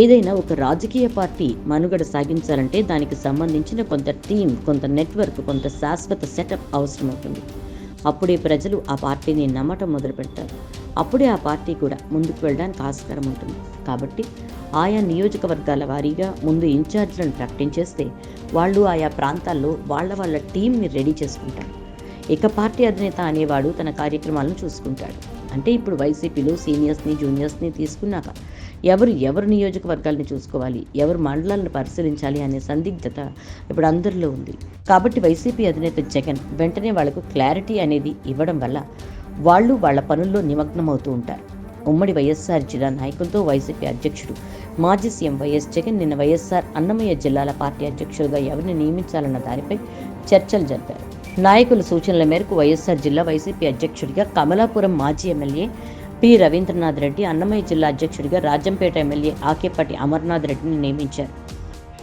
ఏదైనా ఒక రాజకీయ పార్టీ మనుగడ సాగించాలంటే దానికి సంబంధించిన కొంత టీం కొంత నెట్వర్క్ కొంత శాశ్వత సెటప్ అవసరమవుతుంది అప్పుడే ప్రజలు ఆ పార్టీని నమ్మటం మొదలు పెడతారు అప్పుడే ఆ పార్టీ కూడా ముందుకు వెళ్ళడానికి ఆస్కారం ఉంటుంది. కాబట్టి ఆయా నియోజకవర్గాల వారీగా ముందు ఇన్ఛార్జ్లను ప్రకటించేస్తే వాళ్ళు ఆయా ప్రాంతాల్లో వాళ్ళ వాళ్ళ టీంని రెడీ చేసుకుంటారు. ఇక పార్టీ అధినేత అనేవాడు తన కార్యక్రమాలను చూసుకుంటాడు. అంటే ఇప్పుడు వైసీపీలో సీనియర్స్ని జూనియర్స్ని తీసుకున్నాక ఎవరు ఎవరు నియోజకవర్గాల్ని చూసుకోవాలి ఎవరు మండలాలను పరిశీలించాలి అనే సందిగ్ధత ఇప్పుడు అందరిలో ఉంది. కాబట్టి వైసీపీ అధినేత జగన్ వెంటనే వాళ్ళకు క్లారిటీ అనేది ఇవ్వడం వల్ల వాళ్ళు వాళ్ళ పనుల్లో నిమగ్నమవుతూ ఉంటారు. ఉమ్మడి వైఎస్ఆర్ జిల్లా నాయకులతో వైసీపీ అధ్యక్షుడు మాజీ సీఎం వైఎస్ జగన్ నిన్న వైఎస్ఆర్ అన్నమయ్య జిల్లాల పార్టీ అధ్యక్షులుగా ఎవరిని నియమించాలన్న దానిపై చర్చలు జరిపారు. నాయకుల సూచనల మేరకు వైఎస్ఆర్ జిల్లా వైసీపీ అధ్యక్షుడిగా కమలాపురం మాజీ ఎమ్మెల్యే పి రవీంద్రనాథ్ రెడ్డి అన్నమయ్య జిల్లా అధ్యక్షుడిగా రాజంపేట ఎమ్మెల్యే ఆకేపాటి అమర్నాథ్ రెడ్డిని నియమించారు.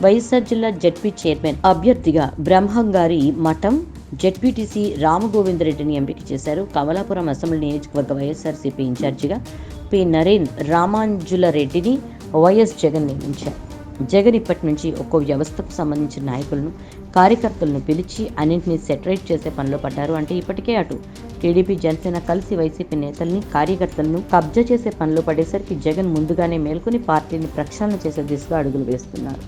వైఎస్ఆర్ జిల్లా జడ్పీ చైర్మన్ అభ్యర్థిగా బ్రహ్మంగారి మఠం జెడ్పీటీసీ రామగోవిందరెడ్డిని ఎంపిక చేశారు. కమలాపురం అసెంబ్లీ నియోజకవర్గ వైఎస్ఆర్సీపీ ఇన్ఛార్జిగా పి నరేన్ రామాంజులరెడ్డిని వైఎస్ జగన్ నియమించారు. జగన్ ఇప్పటి నుంచి ఒక్కో వ్యవస్థకు సంబంధించిన నాయకులను కార్యకర్తలను పిలిచి అన్నింటినీ సెటరేట్ చేసే పనిలో పడ్డారు. అంటే ఇప్పటికే అటు టీడీపీ జనసేన కలిసి వైసీపీ నేతల్ని కార్యకర్తలను కబ్జా చేసే పనులు పడేసరికి జగన్ ముందుగానే మేల్కొని పార్టీని ప్రక్షాళన చేసే దిశగా అడుగులు వేస్తున్నారు.